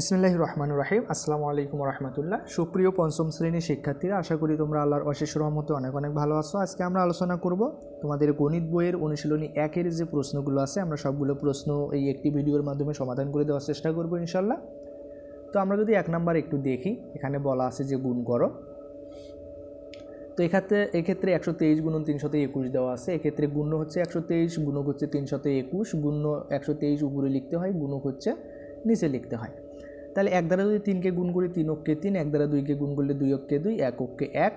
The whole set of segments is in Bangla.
ইসমিল্লাহ রহমান রাহিম। আসসালামু আলাইকুম রহমতুল্লাহ সুপ্রিয় পঞ্চম শ্রেণির শিক্ষার্থীরা, আশা করি তোমরা আল্লাহর অশেষ রহমতে অনেক অনেক ভালো আছো। আজকে আমরা আলোচনা করব তোমাদের গণিত বইয়ের অনুশীলনী একের যে প্রশ্নগুলো আছে, আমরা সবগুলো প্রশ্ন এই একটি ভিডিওর মাধ্যমে সমাধান করে দেওয়ার চেষ্টা করব ইনশাল্লাহ তো আমরা যদি এক নাম্বার একটু দেখি, এখানে বলা আছে যে গুণ করো তো এক্ষেত্রে এক্ষেত্রে একশো তেইশ গুণ তিনশত একুশ দেওয়া আছে। এক্ষেত্রে গুণ হচ্ছে একশো তেইশ, গুণক হচ্ছে তিনশত একুশ গুণ একশো তেইশ উপরে লিখতে হয়, গুণক হচ্ছে নিচে লিখতে হয়। তাহলে এক দ্বারা যদি তিনকে গুণ করি তিন অক্ষে তিন, এক দ্বারা দুইকে গুণ করলে দুই অক্ষে দুই, এক অক্ষে এক।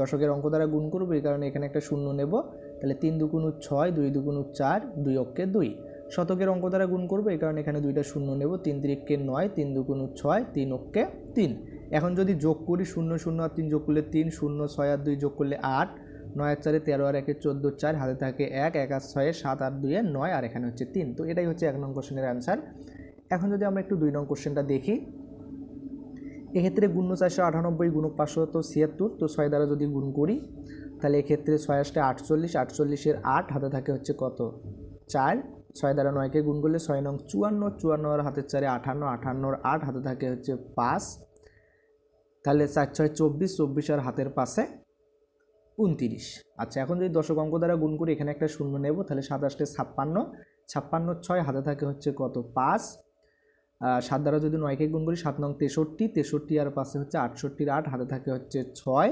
দশকের অঙ্ক দ্বারা গুণ করব, এই কারণে এখানে একটা শূন্য নেব। তাহলে তিন দুগুণ ছয়, দুই দুগুণ চার, দুই অক্ষে দুই। শতকের অঙ্ক দ্বারা গুণ করব, এই কারণে এখানে দুইটা শূন্য নেব। তিন তিরিককে নয়, তিন দুগুণ ছয়, তিন অক্ষে তিন। এখন যদি যোগ করি শূন্য শূন্য আর তিন যোগ করলে তিন, শূন্য, ছয় আর দুই যোগ করলে আট। নয় আর চারে তেরো আর একে চোদ্দ, চার, হাতে থাকে এক এক আর ছয়ে সাত আর দুইয়ে নয়, আর এখানে হচ্ছে তিন। তো এটাই হচ্ছে এক নং কোশ্চেনের অ্যান্সার এখন যদি আমরা একটু দুই নং কোশ্চেনটা দেখি, এক্ষেত্রে গুণ্য চারশো আটানব্বই গুণ পাঁচশো তো ছিয়াত্তর, তো ছয় দ্বারা যদি গুণ করি, তাহলে এক্ষেত্রে ছয় আসতে আটচল্লিশ, আটচল্লিশের আট হাতে থাকে হচ্ছে কত? চার। ছয় দ্বারা নয়কে গুণ করলে ছয় নং চুয়ান্ন চুয়ান্ন আর হাতের চারে আঠান্ন, আঠান্নর আট হাতে থাকে হচ্ছে পাঁচ। তাহলে চার ছয় চব্বিশ চব্বিশ আর হাতের পাশে উনতিরিশ। আচ্ছা এখন যদি দশক অঙ্ক দ্বারা গুণ করি, এখানে একটা শূন্য নেব, তাহলে সাতাশটে ছাপ্পান্ন। ছাপ্পান্ন ছয় হাতে থাকে হচ্ছে কত? পাঁচ। সাত দ্বারা যদি নয়কে গুণ করি, সাত নং তেষট্টি তেষট্টি আর পাশে হচ্ছে আটষট্টির আট, হাতে থাকে হচ্ছে ছয়।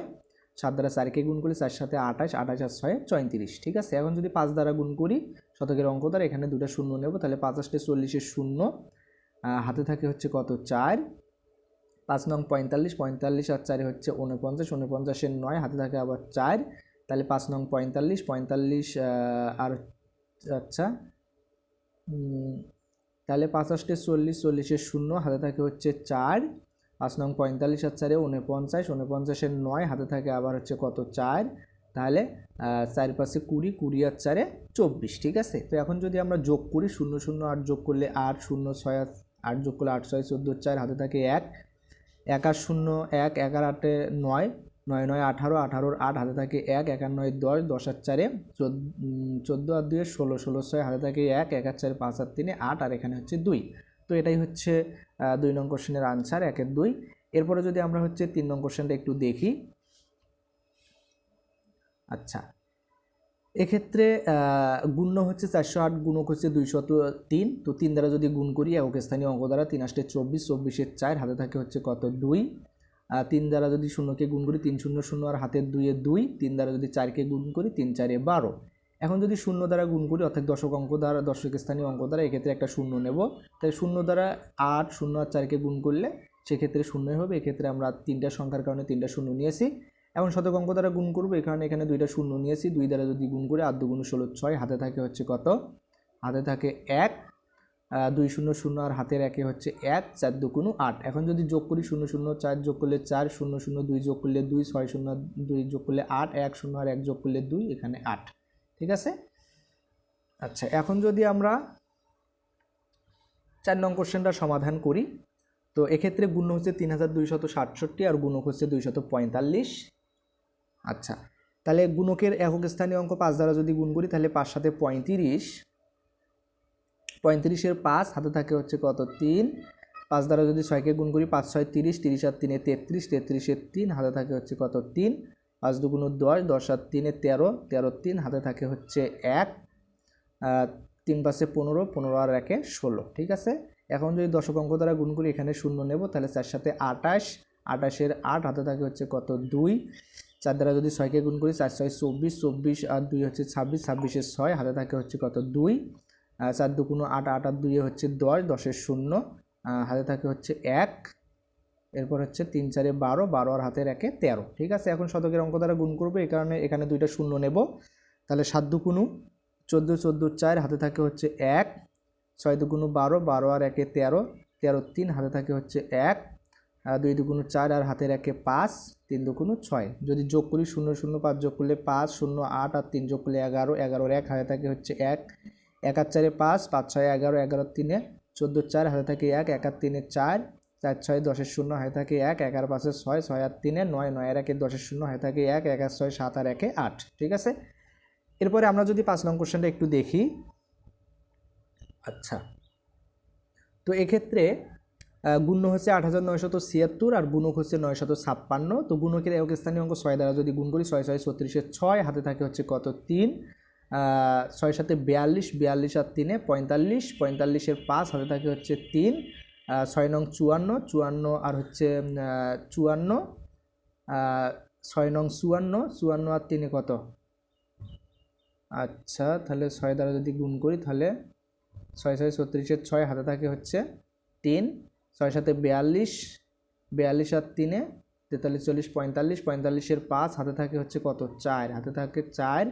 সাত দ্বারা চারকে গুণ করি, চার সাথে আঠাশ আঠাশ আর ছয় চৈত্রিশ ঠিক আছে? এখন যদি পাঁচ দ্বারা গুণ করি, শতকের অঙ্ক দ্বারা এখানে দুটা শূন্য নেব, তাহলে পাঁচাশটে চল্লিশের শূন্য হাতে থাকে হচ্ছে কত? চার। পাঁচ নং পঁয়তাল্লিশ পঁয়তাল্লিশ আর চারে হচ্ছে উনপঞ্চাশ উনপঞ্চাশের নয়, হাতে থাকে আবার চার। তাহলে পাঁচ নং পঁয়তাল্লিশ পঁয়তাল্লিশ আর আচ্ছা তাহলে পাঁচাশটে চল্লিশ, চল্লিশের শূন্য, হাতে থাকে হচ্ছে চার। পাঁচ নং পঁয়তাল্লিশ আর চারে উনপঞ্চাশ উনপঞ্চাশের নয়, হাতে থাকে আবার হচ্ছে কত চার? তাহলে চার পাশে কুড়ি কুড়ি আর চারে চব্বিশ, ঠিক আছে? তো এখন যদি আমরা যোগ করি, শূন্য শূন্য আট যোগ করলে আট, শূন্য ছয় আট যোগ করলে আট, ছয়, চোদ্দ, চার, হাতে থাকে এক। এক আর শূন্য এক এক আর আটে নয় নয় নয় আঠারো আঠারোর আট হাতে থাকে এক এক নয় দশ দশ আর চারে চোদ্দ আর দুয়ে ষোলো ষোলো ছয় হাতে থাকে এক এক আর চারে পাঁচ আর তিনে আট, আর এখানে হচ্ছে দুই। তো এটাই হচ্ছে দুই নং কোশ্চেনের আনসার একের দুই। এরপরে যদি আমরা হচ্ছে তিন নং কোশ্চেনটা একটু দেখি। আচ্ছা। এক্ষেত্রে গুণ্য হচ্ছে চারশো আট গুণক হচ্ছে দুইশত তিন। তো তিন দ্বারা যদি গুণ করি একক স্থানীয় অঙ্ক দ্বারা তিন আসতে চব্বিশ, চব্বিশের চার হাতে থাকে হচ্ছে কত? দুই। তিন দ্বারা যদি শূন্যকে গুণ করি, তিন শূন্য শূন্য আর হাতের দুইয়ে দুই, তিন দ্বারা যদি চারকে গুণ করি, তিন চারে বারো। এখন যদি শূন্য দ্বারা গুণ করি, অর্থাৎ দশক অঙ্ক দ্বারা, দশক স্থানীয় অঙ্ক দ্বারা, এক্ষেত্রে একটা শূন্য নেব। তাই শূন্য দ্বারা আট, শূন্য আর চারকে গুণ করলে সেক্ষেত্রে শূন্যই হবে। এক্ষেত্রে আমরা তিনটা সংখ্যার কারণে তিনটা শূন্য নিয়েছি। এখন শতক অঙ্ক দ্বারা গুণ করব এখানে এখানে দুইটা শূন্য নিয়েছি। দুই দ্বারা যদি গুণ করে, আট দুগুণ ষোলো ছয়, হাতে থাকে হচ্ছে কত? হাতে থাকে এক। দুই শূন্য শূন্য আর হাতের একে হচ্ছে এক, চার দুগুণ আট। এখন যদি যোগ করি শূন্য শূন্য, চার যোগ করলে চার, শূন্য শূন্য দুই যোগ করলে দুই, ছয় শূন্য দুই যোগ করলে আট, এক শূন্য আর এক যোগ করলে দুই, এখানে আট। ঠিক আছে? আচ্ছা এখন যদি আমরা চার নং কোশ্চেনটা সমাধান করি, তো এক্ষেত্রে গুণ হচ্ছে তিন হাজার দুইশত সাতষট্টি আর গুণক হচ্ছে দুইশত পঁয়তাল্লিশ। আচ্ছা তাহলে গুণকের একক স্থানীয় অঙ্ক পাঁচ দ্বারা যদি গুণ করি, তাহলে পাঁচ সাথে পঁয়ত্রিশ। পঁয়ত্রিশের পাঁচ, হাতে থাকে হচ্ছে কত? তিন। পাঁচ দ্বারা যদি ছয়কে গুণ করি, পাঁচ, ছয়, তিরিশ তিরিশ আর তিনে তেত্রিশ তেত্রিশের তিন, হাতে থাকে হচ্ছে কত? তিন। পাঁচ দুগুণ দশ দশ আর তিনে তেরো তেরো তিন, হাতে থাকে হচ্ছে এক। তিন পাশে পনেরো পনেরো আর একে ষোলো, ঠিক আছে? এখন যদি দশক অঙ্ক দ্বারা গুণ করি, এখানে শূন্য নেব, তাহলে চার সাথে আটাশ আটাশের আট, হাতে থাকে হচ্ছে কত? দুই। চার দ্বারা যদি ছয়কে গুণ করি, চার, ছয়, চব্বিশ চব্বিশ আর দুই হচ্ছে ছাব্বিশ ছাব্বিশের ছয়, হাতে থাকে হচ্ছে কত? দুই। চার দুগুণ আট আট আর দুইয়ে হচ্ছে দশ, দশের শূন্য। হাতে থাকে হচ্ছে এক, এরপর হচ্ছে তিন চারে বারো বারো আর হাতের একে তেরো। ঠিক আছে? এখন শতকের অঙ্ক দ্বারা গুণ করব, এই কারণে এখানে দুইটা শূন্য নেব। তাহলে সাত দুকুনু চোদ্দ চোদ্দ চার, হাতে থাকে হচ্ছে এক, ছয় দুগুণু বারো বারো আর একে তেরো তেরো তিন, হাতে থাকে হচ্ছে এক দুই দুগুণ চার আর হাতের একে পাঁচ, তিন দুগুণ ছয়। যদি যোগ করি শূন্য শূন্য, পাঁচ যোগ করলে পাঁচ, শূন্য, আট আর তিন যোগ করলে এগারো, এগারোর এক, হাতে থাকে হচ্ছে এক। এক আর চারে পাঁচ পাঁচ ছয় এগারো এগারো তিনে চোদ্দ চার, হাতে থাকে এক এক আর তিনে চার চার ছয় দশের শূন্য হয়ে থাকে এক এক আর পাঁচের ছয় ছয় আর তিনে নয় নয় আর একে দশের শূন্য হয়ে থাকে এক এক আর ছয় সাত আর একে আট, ঠিক আছে? এরপরে আমরা যদি পাঁচ নং কোশ্চেনটা একটু দেখি। আচ্ছা। তো এক্ষেত্রে গুণ্য হচ্ছে আট হাজার নয়শত ছিয়াত্তর আর গুণক হচ্ছে নয়শত ছাপ্পান্ন। তো গুণকের একক স্থানীয় অঙ্ক ছয় দ্বারা যদি গুণ করি, ছয় ছয় ছত্রিশের ছয়, হাতে থাকে হচ্ছে কত? তিন। ছয় সাথে বিয়াল্লিশ বিয়াল্লিশ আর তিনে পঁয়তাল্লিশ, পঁয়তাল্লিশের পাঁচ, হাতে থাকে হচ্ছে তিন ছয় নং চুয়ান্ন চুয়ান্ন আর হচ্ছে চুয়ান্ন ছয় নং চুয়ান্ন চুয়ান্ন আর তিনে কত? আচ্ছা তাহলে ছয় দ্বারা যদি গুণ করি, তাহলে ছয় ছয় ছত্রিশের ছয় হাতে থাকে হচ্ছে তিন, ছয় সাথে বিয়াল্লিশ বিয়াল্লিশ আর তিনে তেতাল্লিশ, চল্লিশ, পঁয়তাল্লিশ, পঁয়তাল্লিশের পাঁচ হাতে থাকে হচ্ছে কত? চার, হাতে থাকে চার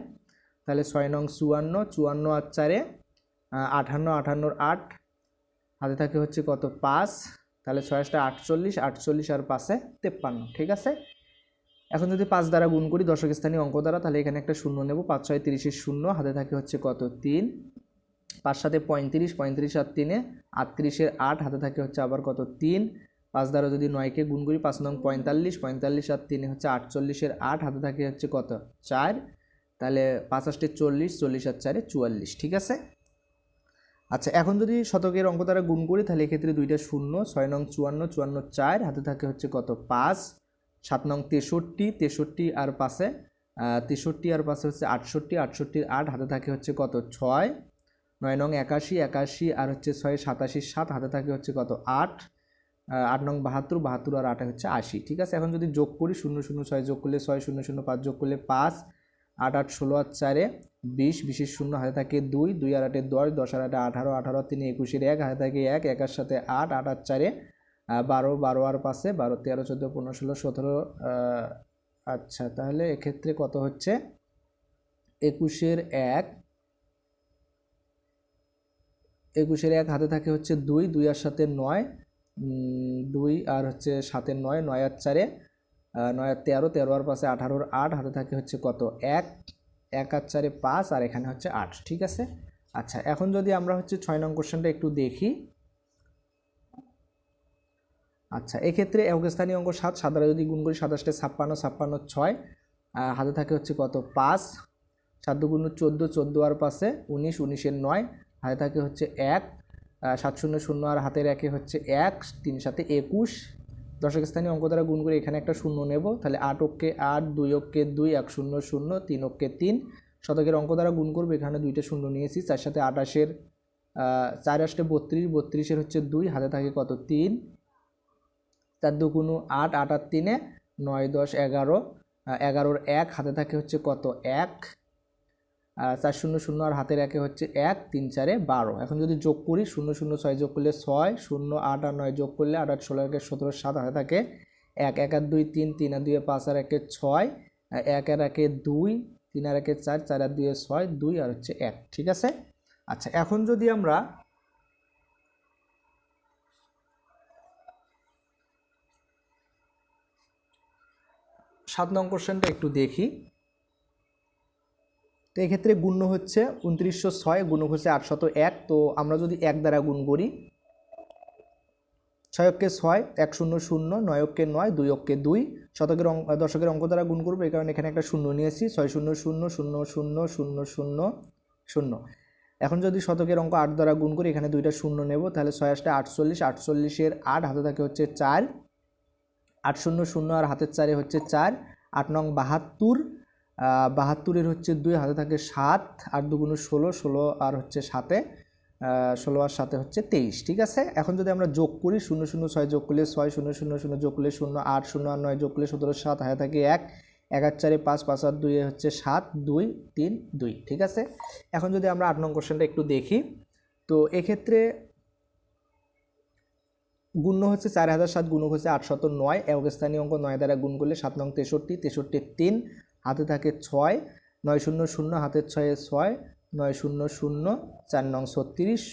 তাহলে ছয় নং চুয়ান্ন চুয়ান্ন আর চারে আহ, আটান্ন আটান্নর আট। হাতে থাকে হচ্ছে কত? পাঁচ। তাহলে ছয় আটটা আটচল্লিশ আটচল্লিশ আর পাঁচে তেপ্পান্ন ঠিক আছে? এখন যদি পাঁচ দ্বারা গুণ করি দশক স্থানীয় অঙ্ক দ্বারা তাহলে এখানে একটা শূন্য নেব। পাঁচ ছয় তিরিশের শূন্য হাতে থাকে হচ্ছে কত? তিন। পাঁচ সাথে পঁয়ত্রিশ পঁয়ত্রিশ আর তিনে আটত্রিশের আট হাতে থাকে হচ্ছে আবার কত? তিন। পাঁচ দ্বারা যদি নয়কে গুণ করি পাঁচ নং পঁয়তাল্লিশ পঁয়তাল্লিশ আর তিনে হচ্ছে আটচল্লিশের আট হাতে থাকে হচ্ছে কত? চার। তাহলে পাঁচ আষ্টে চল্লিশ চল্লিশ আর চারে চুয়াল্লিশ, ঠিক আছে? আচ্ছা এখন যদি শতকের অঙ্ক দ্বারা গুণ করি, তাহলে এক্ষেত্রে দুইটা শূন্য, ছয় নং চুয়ান্ন চুয়ান্ন চার, হাতে থাকে হচ্ছে কত? পাঁচ, সাত নং তেষট্টি তেষট্টি আর পাশে তেষট্টি আর পাশে হচ্ছে আটষট্টি, আটষট্টির আট, হাতে থাকে হচ্ছে কত? ছয়, নয় নং একাশি একাশি আর হচ্ছে ছয়, সাতাশি, সাত, হাতে থাকে হচ্ছে কত? আট আট নং বাহাত্তর বাহাত্তর আর আটে হচ্ছে আশি, ঠিক আছে? এখন যদি যোগ করি, শূন্য শূন্য, ছয় যোগ করলে ছয়, শূন্য শূন্য, পাঁচ যোগ করলে পাঁচ আট আট ষোলো আর চারে বিশ, বিশের শূন্য হাতে থাকে দুই দুই আর আটে দশ দশ আর আটে আঠারো আঠারো তিনে, একুশের এক, হাতে থাকে এক, একার সাথে আট আট আর চারে বারো বারো আর পাশে বারো, তেরো, চোদ্দ, পনেরো, ষোলো, সতেরো আচ্ছা তাহলে এক্ষেত্রে কত হচ্ছে? একুশের এক একুশের এক হাতে থাকে হচ্ছে দুই দুই আর সাথে নয় দুই আর হচ্ছে সাথে নয় নয় আর চারে নয় তেরো তেরো আর পাশে আঠারোর আট, হাতে থাকে হচ্ছে কত? এক এক আর চারে পাঁচ, আর এখানে হচ্ছে আট, ঠিক আছে? আচ্ছা এখন যদি আমরা হচ্ছে ছয় নং কোশ্চেনটা একটু দেখি। আচ্ছা এক্ষেত্রে স্থানীয় অঙ্ক সাত সাত যদি গুণ করি সাতাশটা ছাপ্পান্ন ছাপ্পান্ন ছয় হাতে থাকে হচ্ছে কত? পাঁচ, সাত দুগুণ চোদ্দ চোদ্দ আর পাশে উনিশ উনিশের নয়, হাতে থাকে হচ্ছে এক সাত শূন্য শূন্য আর হাতের একে হচ্ছে এক, তিন সাথে একুশ দশক স্থানীয় অঙ্ক দ্বারা গুণ করে এখানে একটা শূন্য নেব। তাহলে আট অক্কে আট, দুই অক্কে দুই, এক শূন্য শূন্য, তিন অক্কে তিন। শতকের অঙ্ক দ্বারা গুণ করব, এখানে দুইটা শূন্য নিয়েছি। চার সাথে আঠাশের চার আষ্টে বত্রিশ, বত্রিশের হচ্ছে দুই, হাতে থাকে কত? তিন। চার দুগুণ আট আট আর তিনে নয়, দশ, এগারো। এগারোর এক, হাতে থাকে হচ্ছে কত? এক। চার শূন্য শূন্য আর হাতের একে হচ্ছে এক, তিন, চারে বারো। এখন যদি যোগ করি, শূন্য শূন্য ছয় যোগ করলে ছয়, শূন্য আট আর নয় যোগ করলে আট আট, ষোলো, একে সতেরো, সাত হাতে থাকে এক। এক আর দুই, তিন তিন আর দুয়ে পাঁচ আর একে ছয় এক আর একে দুই, তিন আর একে চার চার আর দুয়ে ছয়, দুই আর হচ্ছে এক, ঠিক আছে? আচ্ছা এখন যদি আমরা সাত নং কোশ্চেনটা একটু দেখি। তো এক্ষেত্রে গুণ্য হচ্ছে উনত্রিশশো ছয় গুণক হচ্ছে আটশত এক। তো আমরা যদি এক দ্বারা গুণ করি ছয় অক্ষে ছয়, এক শূন্য শূন্য নয় অক্ষে নয় দুই অক্ষে দুই, শতকের অঙ্ক দশকের অঙ্ক দ্বারা গুণ করব, এই কারণে এখানে একটা শূন্য নিয়েছি, ছয় শূন্য শূন্য শূন্য শূন্য শূন্য শূন্য শূন্য। এখন যদি শতকের অঙ্ক আট দ্বারা গুণ করি, এখানে দুইটা শূন্য নেব, তাহলে ছয় আটটা আটচল্লিশ, আটচল্লিশের আট, হাতে থাকে হচ্ছে চার, আট শূন্য শূন্য আর হাতের চারে হচ্ছে চার, আট নং বাহাত্তর বাহাত্তরের হচ্ছে দুই, হাতে থাকে সাত আট দুগুণ ষোলো ষোলো আর হচ্ছে সাতে ষোলো আর সাথে হচ্ছে তেইশ, ঠিক আছে? এখন যদি আমরা যোগ করি, শূন্য শূন্য, ছয় যোগ করলে ছয়, শূন্য শূন্য শূন্য যোগ করলে শূন্য, আট, শূন্য আর নয় যোগ করলে সতেরো, সাত, হাতে থাকে এক এক আর চারে পাঁচ পাঁচ আর দুই হচ্ছে সাত, দুই, তিন, দুই, ঠিক আছে? এখন যদি আমরা আট নং কোশ্চেনটা একটু দেখি, তো এক্ষেত্রে গুণ্য হচ্ছে চার হাজার সাত, গুণক হচ্ছে আটশত নয় একক স্থানীয় অঙ্ক নয় দ্বারা গুণ করলে সাত নং তেষট্টি, তেষট্টির তিন হাতে থাকে ছয়, নয় শূন্য শূন্য হাতের ছয়ে ছয়, নয় শূন্য শূন্য, চার নং ছত্রিশ।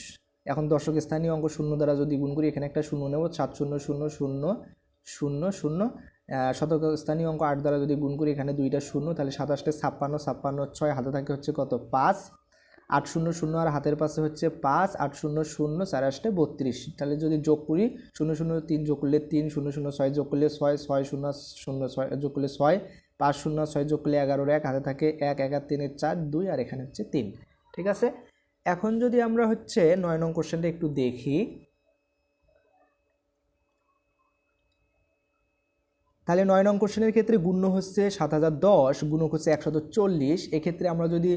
এখন দর্শক, স্থানীয় অঙ্ক শূন্য দ্বারা যদি গুণ করি, এখানে একটা শূন্য নেব, সাত শূন্য শূন্য শূন্য শূন্য শূন্য। শতক, স্থানীয় অঙ্ক আট দ্বারা যদি গুণ করি, এখানে দুইটা শূন্য, তাহলে সাতাশটা ছাপ্পান্ন ছাপ্পান্ন, ছয়, হাতে থাকে হচ্ছে কত? পাঁচ। আট শূন্য শূন্য আর হাতের পাশে হচ্ছে পাঁচ, আট শূন্য শূন্য, চার আষ্টে বত্রিশ। তাহলে যদি যোগ করি, শূন্য শূন্য তিন যোগ করলে তিন, শূন্য শূন্য ছয় যোগ করলে ছয় ছয় শূন্য শূন্য ছয় যোগ করলে ছয় পাঁচ শূন্য ছয় যোগ করলে এগারোর এক, হাতে থাকে এক এক তিনের চার, দুই আর এখানে হচ্ছে তিন। ঠিক আছে? এখন যদি আমরা হচ্ছে নয় নং কোশ্চেনটা একটু দেখি। তাহলে নয় নং কোশ্চেনের ক্ষেত্রে গুণ্য হচ্ছে সাত হাজার দশ, গুণক হচ্ছে একশত চল্লিশ। এক্ষেত্রে আমরা যদি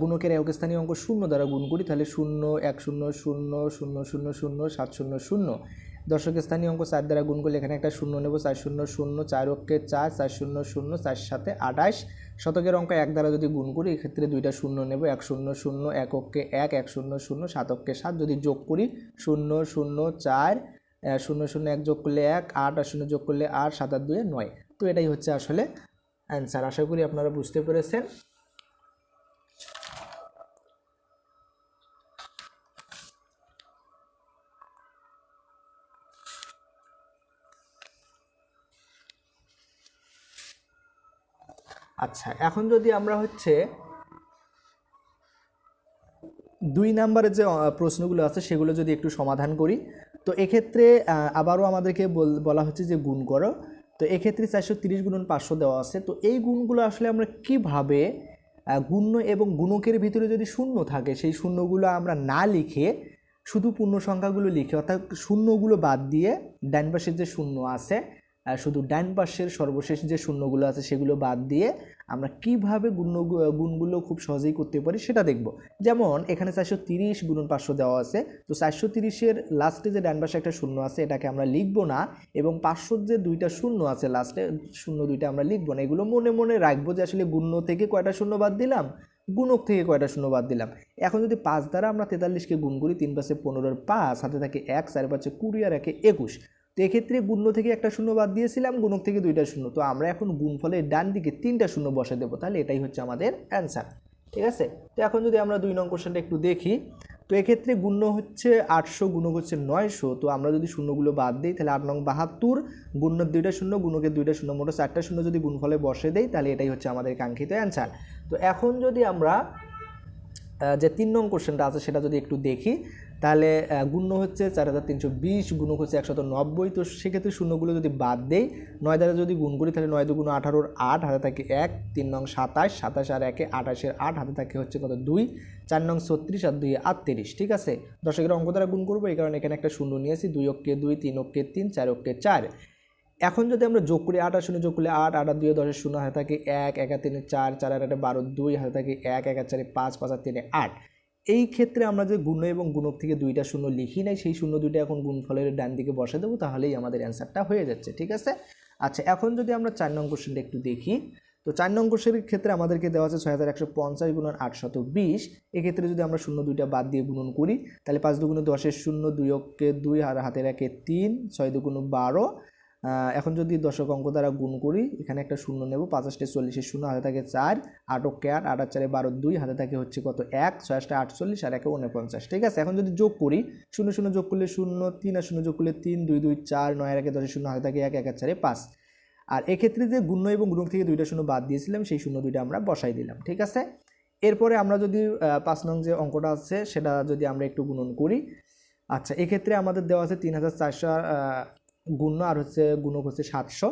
গুণকের এক স্থানীয় অঙ্ক শূন্য দ্বারা গুণ করি, তাহলে শূন্য, এক শূন্য শূন্য শূন্য শূন্য শূন্য, সাত শূন্য শূন্য। দশকের স্থানীয় অঙ্ক চার দ্বারা গুণ করলে এখানে একটা শূন্য নেব। চার শূন্য শূন্য, চার অক্ষে চার চার শূন্য শূন্য, চার সাথে আঠাশ। শতকের অঙ্ক এক দ্বারা যদি গুণ করি, এক্ষেত্রে দুইটা শূন্য নেব। এক শূন্য শূন্য, এক অক্ষে এক এক শূন্য শূন্য, সাত অক্ষে সাত। যদি যোগ করি, শূন্য শূন্য চার শূন্য শূন্য এক যোগ করলে এক, আট, আর শূন্য যোগ করলে আট, সাত আর দুয়ে নয়। তো এটাই হচ্ছে আসলে অ্যান্সার আশা করি আপনারা বুঝতে পেরেছেন। আচ্ছা এখন যদি আমরা হচ্ছে দুই নাম্বারের যে প্রশ্নগুলো আছে সেগুলো যদি একটু সমাধান করি, তো এক্ষেত্রে আবারও আমাদেরকে বল- হচ্ছে যে গুণ করো। তো এক্ষেত্রে চারশো তিরিশ গুণন পাঁচশো দেওয়া আছে। তো এই গুণগুলো আসলে আমরা কীভাবে গুণ্য এবং গুণকের ভিতরে যদি শূন্য থাকে, সেই শূন্যগুলো আমরা না লিখে শুধু পূর্ণ সংখ্যাগুলো লিখে, অর্থাৎ শূন্যগুলো বাদ দিয়ে ডান পাশের যে শূন্য আছে শুধু ডান পাশের সর্বশেষ যে শূন্যগুলো আছে সেগুলো বাদ দিয়ে আমরা কীভাবে গুণ গুণগুলো খুব সহজেই করতে পারি সেটা দেখব। যেমন এখানে চারশো তিরিশ গুণন পাঁচশো দেওয়া আছে। তো চারশো তিরিশের লাস্টে যে ডান পাশে একটা শূন্য আছে, এটাকে আমরা লিখব না এবং পাঁচশোর যে দুইটা শূন্য আছে লাস্টে শূন্য দুইটা আমরা লিখব না। এগুলো মনে মনে রাখব যে আসলে গুণ্য থেকে কয়টা শূন্য বাদ দিলাম? গুণক থেকে কয়টা শূন্য বাদ দিলাম? এখন যদি পাঁচ দ্বারা আমরা তেতাল্লিশকে গুণ করি, তিন পাশে পনেরোর পাঁচ, হাতে থাকে এক, চার পাঁচে কুড়ি আর একে একুশ। তো এক্ষেত্রে গুণ্য থেকে একটা শূন্য বাদ দিয়েছিলাম, গুণক থেকে দুইটা শূন্য। তো আমরা এখন গুণফলের ডান দিকে তিনটা শূন্য বসে দেবো, তাহলে এটাই হচ্ছে আমাদের অ্যান্সার। ঠিক আছে? তো এখন যদি আমরা দুই নং কোশ্চেনটা একটু দেখি, তো এক্ষেত্রে গুণ্য হচ্ছে আটশো, গুণক হচ্ছে নয়শো। তো আমরা যদি শূন্যগুলো বাদ দিই, তাহলে আট নং বাহাত্তর গুণ্যের দুইটা শূন্য, গুণকের দুইটা শূন্য, মোটো চারটা শূন্য যদি গুণফলে বসে দেই, তাহলে এটাই হচ্ছে আমাদের কাঙ্ক্ষিত অ্যান্সার। তো এখন যদি আমরা যে তিন নং কোশ্চেনটা আছে সেটা যদি একটু দেখি তাহলে গুণ্য হচ্ছে চার হাজার তিনশো বিশ, গুণক হচ্ছে একশত নব্বই। তো সেক্ষেত্রে শূন্যগুলো যদি বাদ দেই, নয় দ্বারা যদি গুণ করি, তাহলে নয় দুগুণ আঠারোর আট, হাতে থাকে এক, তিন নং সাতাশ সাতাশ আর একে আঠাশের আট, হাতে থাকে হচ্ছে কত দুই, চার নং ছত্রিশ আর দুই আটত্রিশ, ঠিক আছে? দশকের অঙ্ক দ্বারা গুণ করব, এই কারণে এখানে একটা শূন্য নিয়েছি, দুই অক্ষে দুই, তিন অক্ষে তিন, চার অক্ষে চার। এখন যদি আমরা যোগ করি আট আর শূন্য, যোগ করলে আট আট আর দুই দশের শূন্য, হাতে থাকে এক এক তিনে চার চার আর আটে বারো, দুই, হাতে থাকে এক এক চারে পাঁচ পাঁচ আর তিনে আট। এই ক্ষেত্রে আমরা যে গুণ এবং গুণক থেকে দুইটা শূন্য লিখি নাই, সেই শূন্য দুইটা এখন গুণফলের ডান দিকে বসে দেবো, তাহলেই আমাদের অ্যান্সারটা হয়ে যাচ্ছে, ঠিক আছে? আচ্ছা এখন যদি আমরা চার নং কোশ্চেনটা একটু দেখি, তো চার নং কোশ্চেনের ক্ষেত্রে আমাদেরকে দেওয়া আছে ছয় হাজার একশো পঞ্চাশ গুণন আটশত বিশ, এক্ষেত্রে যদি আমরা শূন্য দুইটা বাদ দিয়ে গুণন করি, তাহলে পাঁচ দুগুণ দশের শূন্য দুই অক্ষে দুই, আর হাতের একে তিন, ছয় দুগুণ বারো এখন যদি দশক অঙ্ক দ্বারা গুণ করি, এখানে একটা শূন্য নেব পাঁচাশটে চল্লিশের শূন্য, হাতে থাকে চার, আট অক্ষে আট আট চারে বারো দুই, হাতে থাকে হচ্ছে কত এক, ছয় আটটা আটচল্লিশ, আর একে উনপঞ্চাশ ঠিক আছে? এখন যদি যোগ করি, শূন্য শূন্য যোগ করলে শূন্য, তিন আর শূন্য যোগ করলে তিন, দুই দুই, চার, নয় একে দশের শূন্য, হাতে থাকে এক এক চারে পাঁচ। আর এক্ষেত্রে যে গুণ্য এবং গুণক থেকে দুইটা শূন্য বাদ দিয়েছিলাম, সেই শূন্য দুইটা আমরা বসাই দিলাম। ঠিক আছে? এরপরে আমরা যদি পাঁচ নং যে অঙ্কটা আছে, সেটা যদি আমরা একটু গুণন করি আচ্ছা এক্ষেত্রে আমাদের দেওয়া আছে তিন হাজার চারশো গুণ্য আর হচ্ছে গুণক হচ্ছে সাতশো।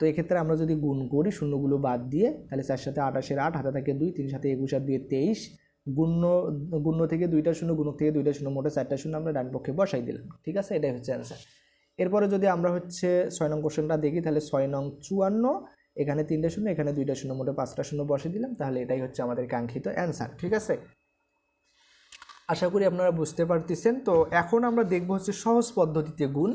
তো এক্ষেত্রে আমরা যদি গুণ করি শূন্যগুলো বাদ দিয়ে, তাহলে চার সাথে আঠাশের আট, হাতে থাকে দুই, তিন সাথে একুশ আর দুই তেইশ। গুণ্য গুণ্য থেকে দুইটা শূন্য, গুণক থেকে দুইটা শূন্য, মোটে চারটা শূন্য আমরা ডান পক্ষে বসাই দিলাম। ঠিক আছে? এটাই হচ্ছে অ্যান্সার এরপরে যদি আমরা হচ্ছে ছয় নং কোশ্চেনটা দেখি, তাহলে ছয় নং চুয়ান্ন, এখানে তিনটা শূন্য, এখানে দুইটা শূন্য, মোটে পাঁচটা শূন্য বসে দিলাম, তাহলে এটাই হচ্ছে আমাদের কাঙ্ক্ষিত অ্যান্সার ঠিক আছে? আশা করি আপনারা বুঝতে পারতেছেন। তো এখন আমরা দেখব হচ্ছে সহজ পদ্ধতিতে গুণ।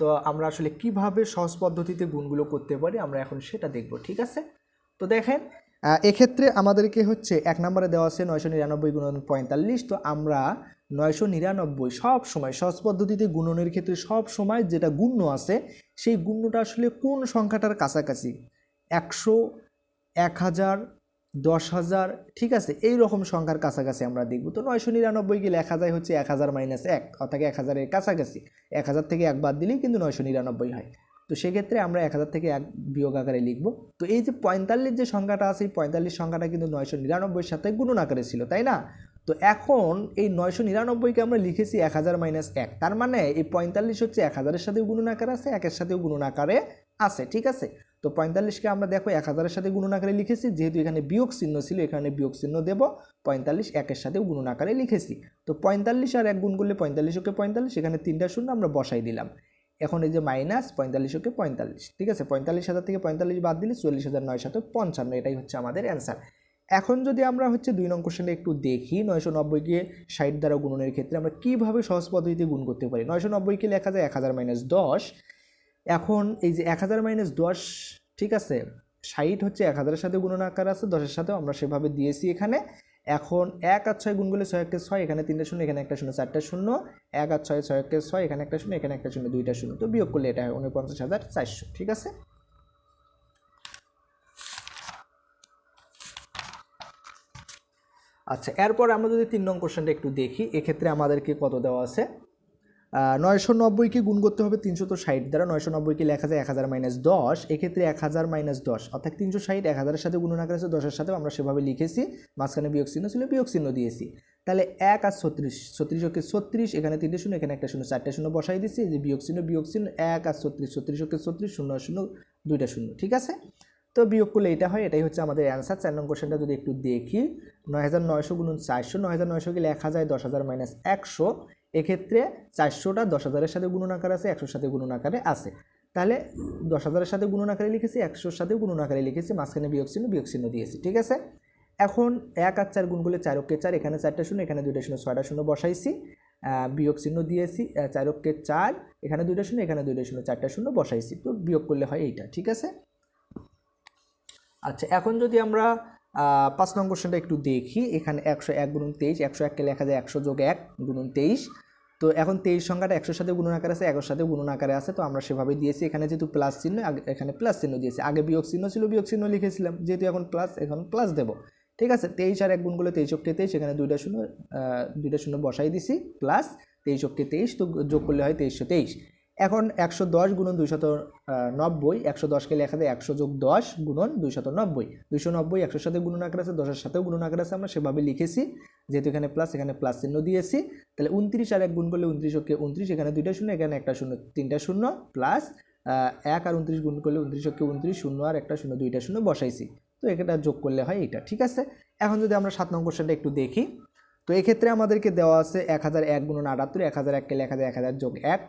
তো আমরা আসলে কীভাবে সহজ পদ্ধতিতে গুণগুলো করতে পারি, আমরা এখন সেটা দেখব, ঠিক আছে? তো দেখেন এক্ষেত্রে আমাদেরকে হচ্ছে এক নম্বরে দেওয়া আছে নয়শো নিরানব্বই গুণন পঁয়তাল্লিশ, তো আমরা নয়শো নিরানব্বই সব সময়, সহজ পদ্ধতিতে গুণনের ক্ষেত্রে সব সময় যেটা গুণ্য আছে, সেই গুণ্যটা আসলে কোন সংখ্যাটার কাছাকাছি? একশো, এক হাজার দশ হাজার, ঠিক আছে এই রকম সংখ্যার কাছাকাছি আমরা দেখব। তো নয়শো নিরানব্বই গেলে এক হাজার হচ্ছে এক হাজার মাইনাস এক, অর্থাৎ এক হাজারের কাছাকাছি। এক হাজার থেকে এক বাদ দিলেই কিন্তু নয়শো নিরানব্বই হয়। তো সেক্ষেত্রে আমরা এক হাজার থেকে এক বিয়োগ আকারে লিখব। তো এই যে পঁয়তাল্লিশ যে সংখ্যাটা আছে, এই পঁয়তাল্লিশ সংখ্যাটা কিন্তু নয়শো নিরানব্বইয়ের সাথে গুণন আকারে ছিল, তাই না? তো এখন এই নয়শো নিরানব্বইকে আমরা লিখেছি এক হাজার মাইনাস এক, তার মানে এই পঁয়তাল্লিশ হচ্ছে এক হাজারের সাথেও গুণন আকারে আছে, একের সাথেও গুণন আকারে আছে, ঠিক আছে? তো পঁয়তাল্লিশকে আমরা দেখো এক হাজারের সাথে গুণন আকারে লিখেছি, যেহেতু এখানে বিয়োগ চিহ্ন ছিল, এখানে বিয়োগ চিহ্ন দেব, পঁয়তাল্লিশ একের সাথেও গুণন আকারে লিখেছি। তো পঁয়তাল্লিশ আর এক গুণ করলে পঁয়তাল্লিশ ওকে পঁয়তাল্লিশ, এখানে তিনটা শূন্য আমরা বসাই দিলাম। এখন এই যে মাইনাস, পঁয়তাল্লিশ ওকে পঁয়তাল্লিশ, ঠিক আছে? পঁয়তাল্লিশ হাজার থেকে পঁয়তাল্লিশ বাদ দিলে চল্লিশ হাজার নয় শত পঞ্চান্ন, এটাই হচ্ছে আমাদের অ্যান্সার। এখন যদি আমরা হচ্ছে দুই নং কোশ্চেনটা একটু দেখি, নয়শো নব্বইকে ষাট দ্বারা গুণনের ক্ষেত্রে আমরা কীভাবে সহজ পদ্ধতিতে গুণ করতে পারি? নয়শো নব্বইকে লেখা যায় এক হাজার মাইনাস দশ এখন এই যে এক হাজার মাইনাস দশ, ঠিক আছে? ষাট হচ্ছে এক হাজারের সাথে গুণন আকার আছে, দশের সাথেও আমরা সেভাবে দিয়েছি এখানে। এখন এক আর ছয় গুণ করলে ছয় একটা ছয়, এখানে তিনটা শূন্য, এখানে একটা শূন্য, চারটা শূন্য। এক আর ছয় ছয় একটা ছয়, এখানে একটা শূন্য, এখানে একটা শূন্য, দুইটা শূন্য। তো বিয়োগ করলে এটা হয় উনপঞ্চাশ হাজার চারশো, ঠিক আছে? আচ্ছা এরপর আমরা যদি তিন নং কোশ্চেনটা একটু দেখি, এক্ষেত্রে আমাদেরকে কত দেওয়া আছে? নয়শো নব্বইকে গুণ করতে হবে তিনশো তো ষাট দ্বারা নয়শো নব্বইকে লেখা যায় এক হাজার মাইনাস দশ, এক্ষেত্রে এক হাজার মাইনাস দশ। অর্থাৎ তিনশো ষাট এক হাজারের সাথে গুণন আকার আছে, দশের সাথে আমরা সেভাবে লিখেছি, মাঝখানে বিয়োগ চিহ্ন ছিল, বিয়োগ চিহ্ন দিয়েছি। তাহলে এক আর ছত্রিশ ছত্রিশ ওকে ছত্রিশ, এখানে তিনটে শূন্য, এখানে একটা শূন্য, চারটে শূন্য বসাই দিচ্ছি যে বিয়োগ চিহ্ন বিয়োগ চিহ্ন, এক আর ছত্রিশ ছত্রিশ ওকে ছত্রিশ, শূন্য শূন্য, দুইটা শূন্য, ঠিক আছে? তো বিয়োগ করলে এটা হয়, এটাই হচ্ছে আমাদের অ্যান্সার চার নং কোশ্চেনটা যদি একটু দেখি, নয় হাজার নয়শো গুণন চারশো, নয় হাজার নয়শোকে লেখা যায় দশ হাজার মাইনাস একশো এক্ষেত্রে চারশোটা দশ হাজারের সাথে গুণন আকার আছে একশোর সাথে গুণন আকারে আছে। তাহলে দশ হাজারের সাথে গুণন আকারে লিখেছি একশোর সাথে গুণন আকারে লিখেছি মাঝখানে বিয়োগ চিহ্ন বিয়োগ চিহ্ন দিয়েছি ঠিক আছে? এখন এক আর চার গুণ করলে চারককে চার এখানে চারটা শূন্য এখানে দুইটা শূন্য ছয়টা শূন্য বসাইছি। বিয়োগ চিহ্ন দিয়েছি আহ, চারককে চার এখানে দুইটা শূন্য এখানে দুইটা শূন্য চারটা শূন্য বসাইছি। তো বিয়োগ করলে হয় এইটা ঠিক আছে? আচ্ছা এখন যদি আমরা পাঁচ নম্বর কোশ্চেনটা একটু দেখি। এখানে একশো এক গুণন তেইশ, একশো এককে লেখা যায় একশো যোগ এক গুণন তেইশ। তো এখন তেইশ সংখ্যাটা একশোর সাথে গুণন আকারে আছে, একশোর সাথে গুণন আকারে আছে, তো আমরা সেভাবে দিয়েছি। এখানে যেহেতু প্লাস চিহ্ন এখানে প্লাস চিহ্ন দিয়েছি। আগে বিয়োগ চিহ্ন ছিল, বিয়োগ চিহ্ন লিখেছিলাম। যেহেতু এখন প্লাস এখন প্লাস দেবো। ঠিক আছে? তেইশ আর এক গুণ করলে তেইশ অক্টে তেইশ, এখানে দুইটা শূন্য দুইটা শূন্য বসাই দিছি প্লাস তেইশ অক্টে তেইশ, তো যোগ করলে হয় তেইশশো তেইশ। এখন একশো দশ গুণন দুইশত নব্বই, একশো দশকে লেখা যায় একশো যোগ দশ গুণন দুইশত নব্বই। দুইশো নব্বই একশোর সাথে গুণন আকার আছে, দশের সাথেও গুণন আকার আছে, আমরা সেভাবে লিখেছি। যেহেতু এখানে প্লাস এখানে প্লাস চিহ্ন দিয়েছি, তাহলে উনত্রিশ আর এক গুণ করলে উনত্রিশ ওকে উনত্রিশ এখানে দুইটা শূন্য, এখানে একটা শূন্য, তিনটা শূন্য প্লাস এক আর উনত্রিশ গুণ করলে উনত্রিশ ওকে উনত্রিশ শূন্য আর একটা শূন্য, দুইটা শূন্য বসাইছি। তো এটা যোগ করলে হয় এটা ঠিক আছে? এখন যদি আমরা সাত নম্বর কোশ্চেনটা একটু দেখি, তো এক্ষেত্রে আমাদেরকে দেওয়া আছে এক হাজার এক গুণন আটাত্তর, এক হাজার এককে লেখা যায় এক হাজার যোগ এক।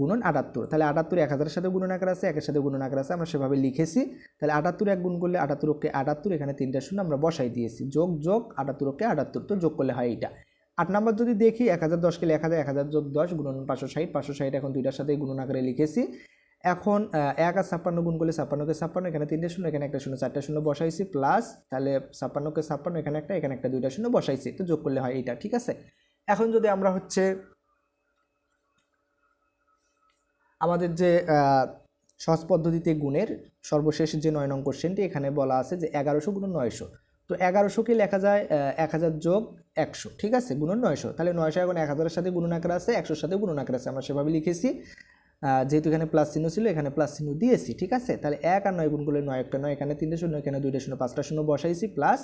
গুণন আটাত্তর। তাহলে আটাত্তর এক হাজারের সাথে গুণন আকার আছে, একের সাথে গুণন আকার আছে, আমরা সেভাবে লিখেছি। তাহলে আটাত্তর এক গুণ করলে আটাত্তর ওকে আটাত্তর, এখানে তিনটা শূন্য আমরা বসাই দিয়েছি। যোগ যোগ, আটাত্তর ওকে আটাত্তর, তো যোগ করলে হয় এইটা। আট নাম্বার যদি দেখি, এক হাজার দশকে লেখা যায়, এক হাজার যোগ দশ গুণন পাঁচশো ষাট পাঁচশো ষাট এখন দুইটার সাথে গুণন আকারে লিখেছি। এখন এক আর ছাপ্পান্ন গুণ করলে ছাপ্পান্নকে ছাপ্পান্ন, এখানে তিনটে শূন্য, এখানে একটা শূন্য, চারটা শূন্য বসাইছি প্লাস তাহলে ছাপ্পান্নকে ছাপ্পান্ন, এখানে একটা এখানে একটা দুইটা শূন্য বসাইছি, তো যোগ করলে হয় এইটা, ঠিক আছে? এখন যদি আমরা হচ্ছে আমাদের যে সহজ পদ্ধতিতে গুণের সর্বশেষ যে নয় নং কোশ্চেনটি এখানে বলা আছে যে এগারোশো গুণ নয়শো। তো এগারোশোকে লেখা যায় এক হাজার যোগ একশো। ঠিক আছে? গুণন নয়শো। তাহলে নয়শো এখন এক হাজারের সাথে গুণন আকার আছে, একশোর সাথে গুণন আকার আছে। আমরা সেভাবে লিখেছি। যেহেতু এখানে প্লাস চিহ্ন ছিল, এখানে প্লাস চিহ্ন দিয়েছি। ঠিক আছে? তাহলে এক আর নয় গুণ করলে নয়, একটা নয়, এখানে তিনটে শূন্য, এখানে দুইটা শূন্য, পাঁচটা শূন্য বসাইছি প্লাস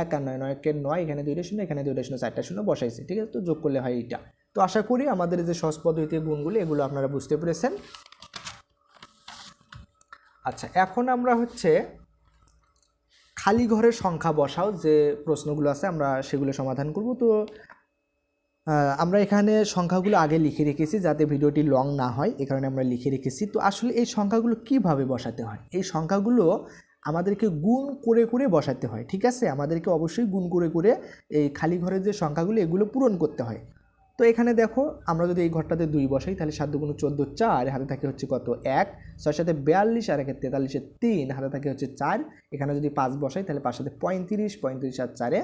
এক আর নয় নয়কে নয়, এখানে দুইটা শূন্য, এখানে দুইটা শূন্য, চারটা শূন্য বসাইছি। ঠিক আছে? তো যোগ করলে হয় এইটা। তো আশা করি আমাদের যে সহজ পদ্ধতিতে গুণগুলি, এগুলো আপনারা বুঝতে পেরেছেন। আচ্ছা এখন আমরা হচ্ছে খালি ঘরের সংখ্যা বসাও, যে প্রশ্নগুলো আছে আমরা সেগুলো সমাধান করব। তো আমরা এখানে সংখ্যাগুলো আগে লিখে রেখেছি যাতে ভিডিওটি লং না হয় এই কারণে আমরা লিখে রেখেছি। তো আসলে এই সংখ্যাগুলো কীভাবে বসাতে হয়? এই সংখ্যাগুলো আমাদেরকে গুণ করে করে বসাতে হয়, ঠিক আছে? আমাদেরকে অবশ্যই গুণ করে করে এই খালি ঘরের যে সংখ্যাগুলো, এগুলো পূরণ করতে হয়। তো এখানে দেখো, আমরা যদি এই ঘরটাতে দুই বসাই, তাহলে সাত দুগুণ চোদ্দ চার, হাতে থাকে হচ্ছে কত এক ছয় সাথে বিয়াল্লিশ, আর একে তেতাল্লিশে তিন, হাতে থাকে হচ্ছে চার, এখানে যদি পাঁচ বসাই, তাহলে পাঁচ সাথে পঁয়ত্রিশ পঁয়ত্রিশ আর চারে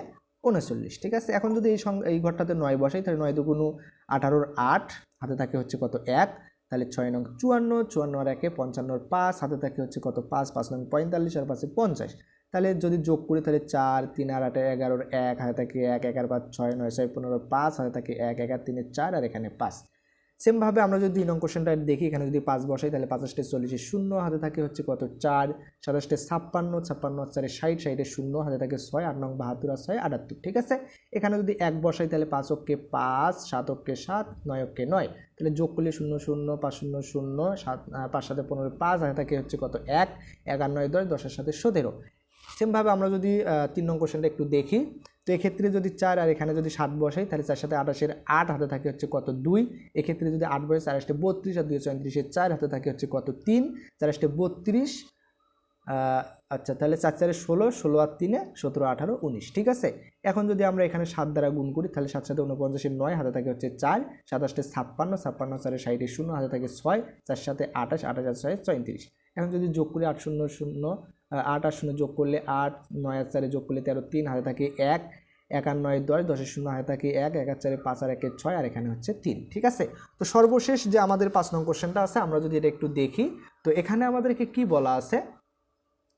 উনচল্লিশ, ঠিক আছে? এখন যদি এই এই ঘরটাতে নয় বসাই, তাহলে নয় দুগুণ আঠারোর আট, হাতে থাকে হচ্ছে কত এক, তাহলে ছয় নং চুয়ান্ন চুয়ান্ন আর একে পঞ্চান্নর পাঁচ, হাতে থাকে হচ্ছে কত পাঁচ পাঁচ নং পঁয়তাল্লিশ আর পাঁচে পঞ্চাশ তাহলে যদি যোগ করি তাহলে চার, তিন আর আটে এগারোর এক, হাতে থাকে এক এগারো পাঁচ, ছয়, নয়, ছয়, পনেরো, পাঁচ, হাতে থাকে এক এগারো তিনে চার আর এখানে পাঁচ। সেমভাবে আমরা যদি নং কোশ্চেনটা দেখি, এখানে যদি পাঁচ বসাই তাহলে পাঁচাশটে চল্লিশে শূন্য, হাতে থাকে হচ্ছে কত? চার সাতাশটে ছাপ্পান্ন ছাপ্পান্ন চারে ষাট, ষাটে শূন্য, হাতে থাকে ছয়, আট নং বাহাত্তর আর ছয়, আটাত্তর, ঠিক আছে? এখানে যদি এক বসাই তাহলে পাঁচ অক্কে পাঁচ, সাত অক্কে সাত, নয় অক্কে নয়। তাহলে যোগ করলে শূন্য শূন্য, পাঁচ শূন্য শূন্য, সাত পাঁচ সাথে পনেরো, পাঁচ, হাতে থাকে হচ্ছে কত? এক, এগারো, নয়, দশ, দশের সাথে সতেরো। সেমভাবে আমরা যদি তিন নং কোশ্চেনটা একটু দেখি, তো এক্ষেত্রে যদি চার আর এখানে যদি সাত বসাই, তাহলে চার সাথে আঠাশের আট হাতে থাকে হচ্ছে কত দুই। এক্ষেত্রে যদি আট বসে চার আসতে বত্রিশ, আর দুই চৌত্রিশের চার হাতে থাকে হচ্ছে কত তিন। চার আসতে বত্রিশ আচ্ছা তাহলে চার চারে ষোলো ষোলো আর তিনে সতেরো, আঠারো, উনিশ, ঠিক আছে? এখন যদি আমরা এখানে সাত দ্বারা গুণ করি, তাহলে সাত সাথে উনপঞ্চাশের নয় হাতে থাকে হচ্ছে চার সাতাশটে ছাপ্পান্ন ছাপ্পান্ন চারে ষাটের শূন্য হাতে থাকে ছয়, চার সাথে আঠাশ আঠাশ আর ছয় চৌত্রিশ এখন যদি যোগ করি আট শূন্য শূন্য আট আর শূন্য যোগ করলে আট, নয় আর চারে যোগ করলে তেরো, তিন হাতে থাকে এক এক আর নয় দশ, দশের শূন্য হাতে থাকে এক এক আর চারে পাঁচ আর একের ছয়, আর এখানে হচ্ছে তিন, ঠিক আছে? তো সর্বশেষ যে আমাদের পাঁচ নং কোশ্চেনটা আছে, আমরা যদি এটা একটু দেখি, তো এখানে আমাদেরকে কি বলা আছে?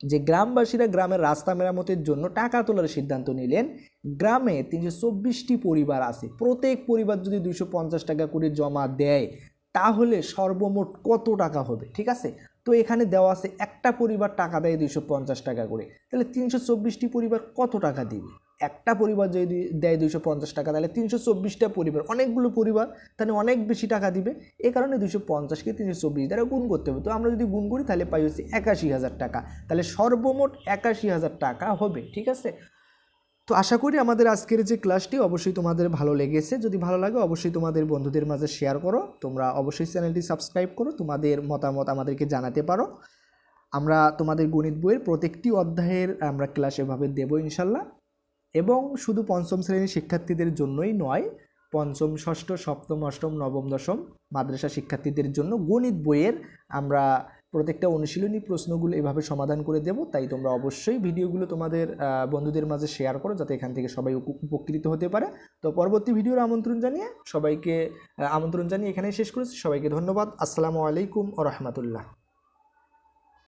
যে গ্রামবাসীরা গ্রামের রাস্তা মেরামতের জন্য টাকা তোলার সিদ্ধান্ত নিলেন। গ্রামে তিনশো চব্বিশটি পরিবার আছে। প্রত্যেক পরিবার যদি দুইশো পঞ্চাশ টাকা করে জমা দেয় তাহলে সর্বমোট কত টাকা হবে? ঠিক আছে? তো এখানে দেওয়া আছে একটা পরিবার টাকা দেয় দুইশো পঞ্চাশ টাকা করে। তাহলে তিনশো চব্বিশটি পরিবার কত টাকা দিবে? একটা পরিবার যদি দেয় দুইশো পঞ্চাশ টাকা, তাহলে তিনশো চব্বিশটা পরিবার, অনেকগুলো পরিবার, তাহলে অনেক বেশি টাকা দিবে। এ কারণে দুইশো পঞ্চাশকে তিনশো চব্বিশ দ্বারা গুণ করতে হবে। তো আমরা যদি গুণ করি, তাহলে পাই হচ্ছে একাশি হাজার টাকা। তাহলে সর্বমোট একাশি হাজার টাকা হবে। ঠিক আছে? তো আশা করি আমাদের আজকের যে ক্লাসটি অবশ্যই তোমাদের ভালো লেগেছে। যদি ভালো লাগে, অবশ্যই তোমাদের বন্ধুদের মাঝে শেয়ার করো। তোমরা অবশ্যই চ্যানেলটি সাবস্ক্রাইব করো, তোমাদের মতামত আমাদেরকে জানাতে পারো। আমরা তোমাদের গণিত বইয়ের প্রত্যেকটি অধ্যায়ের আমরা ক্লাস এভাবে দেবো ইনশাল্লাহ। এবং শুধু পঞ্চম শ্রেণির শিক্ষার্থীদের জন্যই নয়, পঞ্চম, ষষ্ঠ, সপ্তম, অষ্টম, নবম, দশম মাদ্রাসা শিক্ষার্থীদের জন্য গণিত বইয়ের আমরা প্রত্যেকটা অনুশীলনী প্রশ্নগুলো এভাবে সমাধান করে দেব। তাই তোমরা অবশ্যই ভিডিওগুলো তোমাদের বন্ধুদের মাঝে শেয়ার করো যাতে এখান থেকে সবাই উপ- উপকৃত হতে পারে। তো পরবর্তী ভিডিওর আমন্ত্রণ জানিয়ে সবাইকে আমন্ত্রণ জানিয়ে এখানেই শেষ করেছি। সবাইকে ধন্যবাদ। আসসালামু আলাইকুম ও রহমতুল্লাহ।